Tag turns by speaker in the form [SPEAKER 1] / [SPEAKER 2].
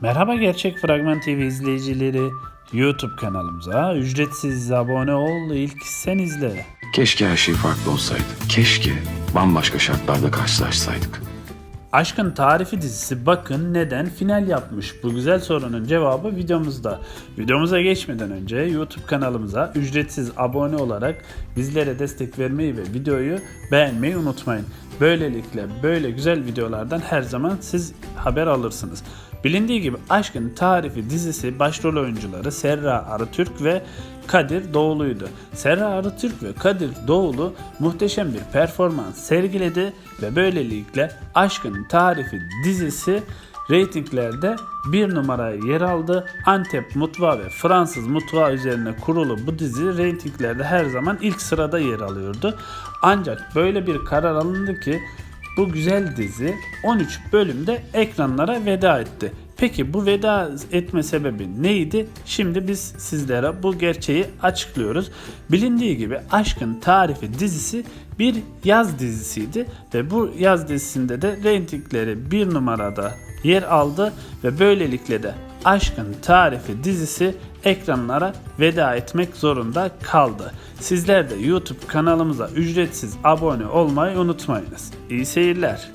[SPEAKER 1] Merhaba Gerçek Fragman TV izleyicileri. YouTube kanalımıza ücretsiz abone ol, ilk sen izle.
[SPEAKER 2] Keşke her şey farklı olsaydı. Keşke bambaşka şartlarda karşılaşsaydık.
[SPEAKER 1] Aşkın Tarifi dizisi bakın neden final yapmış. Bu güzel sorunun cevabı videomuzda. Videomuza geçmeden önce YouTube kanalımıza ücretsiz abone olarak bizlere destek vermeyi ve videoyu beğenmeyi unutmayın. Böylelikle böyle güzel videolardan her zaman siz haber alırsınız. Bilindiği gibi Aşkın Tarifi dizisi başrol oyuncuları Serra Arıtürk ve Kadir Doğulu'ydu. Serra Arıtürk ve Kadir Doğulu muhteşem bir performans sergiledi ve böylelikle Aşkın Tarifi dizisi reytinglerde bir numaraya yer aldı. Antep mutfağı ve Fransız mutfağı üzerine kurulu bu dizi reytinglerde her zaman ilk sırada yer alıyordu. Ancak böyle bir karar alındı ki bu güzel dizi 13 bölümde ekranlara veda etti. Peki bu veda etme sebebi neydi? Şimdi biz sizlere bu gerçeği açıklıyoruz. Bilindiği gibi Aşkın Tarifi dizisi bir yaz dizisiydi ve bu yaz dizisinde de reytingleri bir numarada yer aldı ve böylelikle de Aşkın Tarifi dizisi ekranlara veda etmek zorunda kaldı. Sizler de YouTube kanalımıza ücretsiz abone olmayı unutmayınız. İyi seyirler.